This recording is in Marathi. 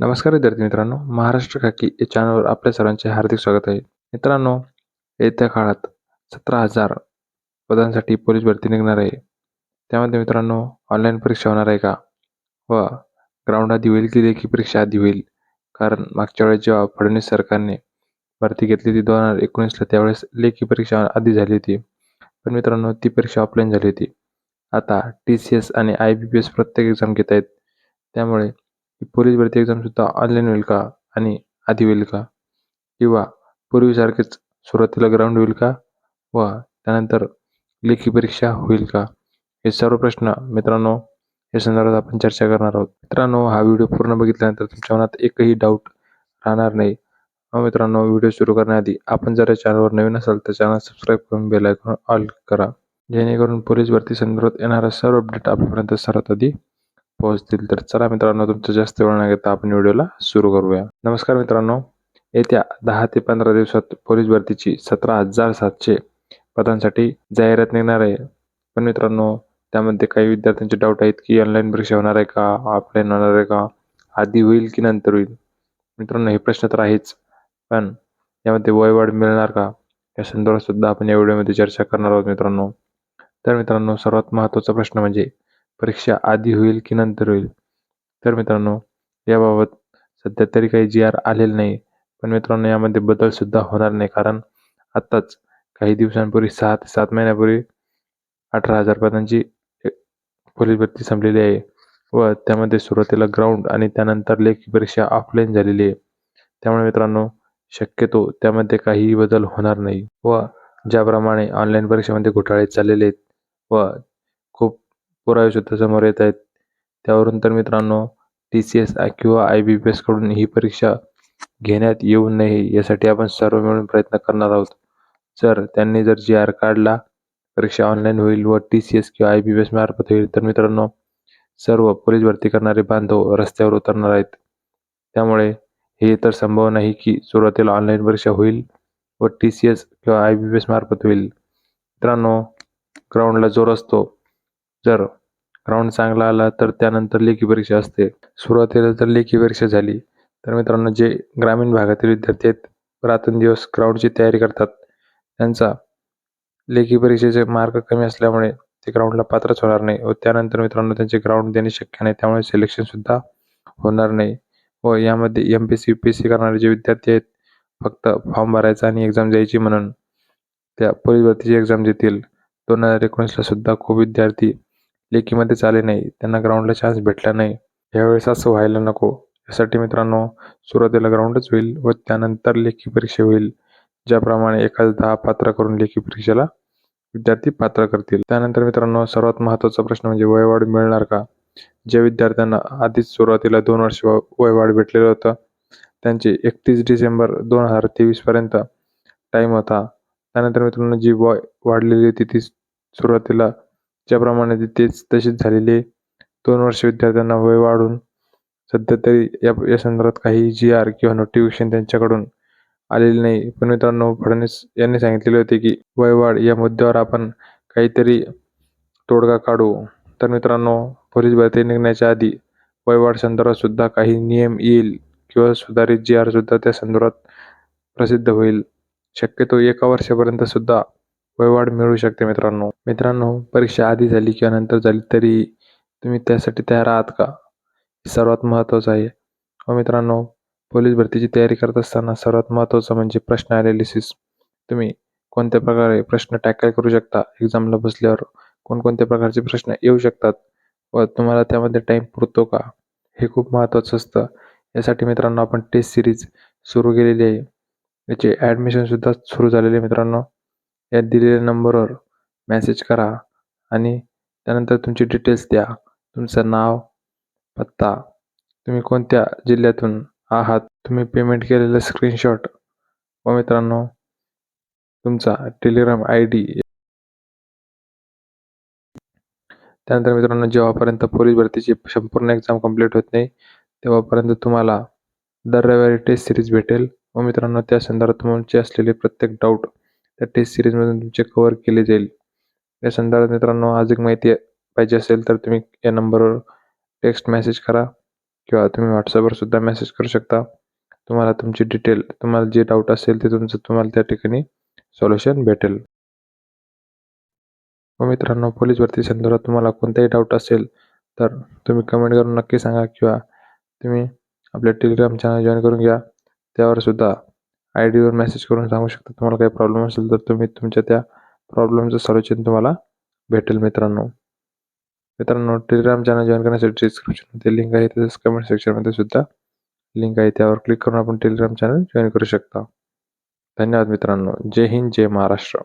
नमस्कार विद्यार्थी मित्रांनो महाराष्ट्र खाकी या चॅनलवर आपल्या सर्वांचे हार्दिक स्वागत आहे. मित्रांनो येत्या काळात सतरा हजार पदांसाठी पोलीस भरती निघणार आहे. त्यामध्ये मित्रांनो ऑनलाईन परीक्षा होणार आहे का? व ग्राउंड आधी होईल की लेखी परीक्षा आधी होईल? कारण मागच्या वेळेस जेव्हा फडणवीस सरकारने भरती घेतली होती दोन हजार एकोणीसला त्यावेळेस लेखी परीक्षा आधी झाली होती. पण मित्रांनो ती परीक्षा ऑफलाईन झाली होती. आता टी सी एस आणि आय बी पी एस प्रत्येक एक्झाम घेत आहेत त्यामुळे पोलीस भरती एक्झामसुद्धा ऑनलाईन होईल का आणि आधी होईल का? किंवा पूर्वीसारखेच सुरुवातीला ग्राउंड होईल का? व त्यानंतर लेखी परीक्षा होईल का? हे सर्व प्रश्न मित्रांनो या संदर्भात आपण चर्चा करणार आहोत. मित्रांनो हा व्हिडिओ पूर्ण बघितल्यानंतर तुमच्या मनात एकही डाऊट राहणार नाही. मित्रांनो व्हिडिओ सुरू करण्याआधी आपण जर या चॅनलवर नवीन असाल तर चॅनल सबस्क्राईब करून बेल आयकॉन ऑल करा. जेणेकरून पोलीस भरती संदर्भात येणारा सर्व अपडेट आपल्यापर्यंत सर्वात आधी पोहोचतील तर चला मित्रांनो तुमचं जास्त वेळ न घेता आपण व्हिडिओला सुरू करूया. नमस्कार मित्रांनो येत्या दहा ते पंधरा दिवसात पोलीस भरतीची सतरा हजार सातशे पदांसाठी जाहिरात निघणार आहे. पण मित्रांनो त्यामध्ये काही विद्यार्थ्यांचे डाऊट आहेत की ऑनलाईन परीक्षा होणार आहे का ऑफलाईन होणार आहे का आधी होईल की नंतर होईल? मित्रांनो हे प्रश्न तर आहेच पण यामध्ये वयवाढ मिळणार का? या संदर्भात सुद्धा आपण या व्हिडिओमध्ये चर्चा करणार आहोत मित्रांनो. तर मित्रांनो सर्वात महत्त्वाचा प्रश्न म्हणजे परीक्षा आधी होईल की नंतर होईल? तर मित्रांनो याबाबत सध्या तरी काही जी आर आलेलं नाही. पण मित्रांनो यामध्ये बदलसुद्धा होणार नाही. कारण आत्ताच काही दिवसांपूर्वी सहा ते सात महिन्यापूर्वी अठरा हजार पदांची पोलीस भरती संपलेली आहे व त्यामध्ये सुरुवातीला ग्राउंड आणि त्यानंतर लेखी परीक्षा ऑफलाईन झालेली आहे. त्यामुळे मित्रांनो शक्यतो त्यामध्ये काहीही बदल होणार नाही व ज्याप्रमाणे ऑनलाईन परीक्षेमध्ये घोटाळे चाललेले आहेत व पुरावे सुद्धा समोर येत आहेत. त्यावरून तर मित्रांनो टी सी एस किंवा आय बी पी एसकडून ही परीक्षा घेण्यात येऊ नये यासाठी आपण सर्व मिळून प्रयत्न करणार आहोत. जर त्यांनी जर जी आर काढला परीक्षा ऑनलाईन होईल व टी सी एस किंवा आय बी पी एस मार्फत होईल तर मित्रांनो सर्व पोलीस भरती करणारे बांधव रस्त्यावर उतरणार आहेत. त्यामुळे हे तर संभव नाही की सुरुवातीला ऑनलाईन परीक्षा होईल व टी सी एस किंवा आय बी पी एस मार्फत होईल. मित्रांनो ग्राउंडला जोर असतो. जर ग्राउंड चांगला आला तर त्यानंतर लेखी परीक्षा असते. सुरुवातीला जर लेखी परीक्षा झाली. तर मित्रांनो जे ग्रामीण भागातील विद्यार्थी आहेत रात्रंदिवस ग्राउंडची तयारी करतात. त्यांचा लेखी परीक्षेचे मार्क कमी असल्यामुळे ते ग्राउंडला पात्रच होणार नाही व त्यानंतर मित्रांनो त्यांचे ग्राउंड देणे शक्य नाही. त्यामुळे सिलेक्शनसुद्धा होणार नाही व यामध्ये M P C U P C करणारे जे विद्यार्थी आहेत फक्त फॉर्म भरायचा आणि एक्झाम द्यायची म्हणून त्या पोलीस भरतीची एक्झाम देतील. दोन हजार एकोणीसला सुद्धा खूप विद्यार्थी लेखीमध्ये चाले नाही त्यांना ग्राउंडला चान्स भेटला नाही. यावेळेस असं व्हायला नको. यासाठी मित्रांनो सुरुवातीला ग्राउंडच होईल व त्यानंतर लेखी परीक्षा होईल. ज्याप्रमाणे एखाद दहा पात्र करून लेखी परीक्षेला विद्यार्थी पात्र करतील. त्यानंतर मित्रांनो सर्वात महत्त्वाचा प्रश्न म्हणजे वयवाढ मिळणार का? ज्या विद्यार्थ्यांना आधीच सुरुवातीला दोन वर्ष वयवाढ भेटलेलं होतं त्यांचे एकतीस डिसेंबर दोन हजार तेवीसपर्यंत टाईम होता. त्यानंतर मित्रांनो जी वय वाढलेली होती ती सुरुवातीला ज्याप्रमाणे ती तेच तशीच झालेली आहे. दोन वर्ष विद्यार्थ्यांना वय वाढून सध्या तरी या या संदर्भात काही जी आर किंवा नोटिफिकेशन त्यांच्याकडून आलेली नाही. पण मित्रांनो फडणवीस यांनी सांगितलेले होते की वयवाढ या मुद्द्यावर आपण काहीतरी तोडगा काढू. तर मित्रांनो पोलीस भरती निघण्याच्या आधी वयवाढ संदर्भात सुद्धा काही नियम येईल किंवा सुधारित जी आर सुद्धा त्या संदर्भात प्रसिद्ध होईल. शक्यतो एका वर्षापर्यंत सुद्धा वयवाढ मिळू शकते मित्रांनो. मित्रांनो परीक्षा आधी झाली किंवा नंतर झाली तरी तुम्ही त्यासाठी तयार आहात का? सर्वात महत्त्वाचं आहे. व मित्रांनो पोलीस भरतीची तयारी करत असताना सर्वात महत्त्वाचं म्हणजे प्रश्न ॲनालिसिस तुम्ही कोणत्या प्रकारे प्रश्न टॅकल करू शकता? एक्झामला बसल्यावर कोणकोणत्या प्रकारचे प्रश्न येऊ शकतात? व तुम्हाला त्यामध्ये टाईम पुरतो का? हे खूप महत्त्वाचं असतं. यासाठी मित्रांनो आपण टेस्ट सिरीज सुरू केलेली आहे. याचे ॲडमिशनसुद्धा सुरू झालेले मित्रांनो. या दिलेल्या नंबरवर मॅसेज करा आणि त्यानंतर तुमची डिटेल्स द्या. तुमचं नाव पत्ता तुम्ही कोणत्या जिल्ह्यातून आहात तुम्ही पेमेंट केलेलं स्क्रीनशॉट व मित्रांनो तुमचा टेलिग्राम आय डी त्यानंतर मित्रांनो जेव्हापर्यंत पोलीस भरतीची संपूर्ण एक्झाम कंप्लीट होत नाही तेव्हापर्यंत तुम्हाला दर रविवारी टेस्ट सिरीज भेटेल व मित्रांनो त्या संदर्भात तुमचे असलेले प्रत्येक डाऊट त्या टेस्ट सिरीजमधून तुमचे कवर केले जाईल. या संदर्भात मित्रांनो अधिक माहिती पाहिजे असेल तर तुम्ही या नंबरवर टेक्स्ट मेसेज करा किंवा तुम्ही व्हॉट्सअपवर सुद्धा मेसेज करू शकता. तुम्हाला तुमची डिटेल तुम्हाला जे डाऊट असेल ते तुमचं तुम्हाला त्या ठिकाणी सॉल्युशन भेटेल. व मित्रांनो पोलीस भरती संदर्भात तुम्हाला कोणताही डाऊट असेल तर तुम्ही कमेंट करून नक्की सांगा किंवा तुम्ही आपल्या टेलिग्राम चॅनल जॉईन करून घ्या. त्यावर सुद्धा आय डीवर मेसेज करून सांगू शकता. तुम्हाला काही प्रॉब्लेम असेल तर तुम्ही तुमच्या त्या प्रॉब्लेमचं सोल्युशन तुम्हाला भेटेल मित्रांनो. मित्रांनो टेलिग्राम चॅनल जॉईन करण्यासाठी डिस्क्रिप्शनमध्ये लिंक आहे. तसेच कमेंट सेक्शनमध्ये सुद्धा लिंक आहे. त्यावर क्लिक करून आपण टेलिग्राम चॅनल जॉईन करू शकता. धन्यवाद मित्रांनो. जय हिंद जय महाराष्ट्र.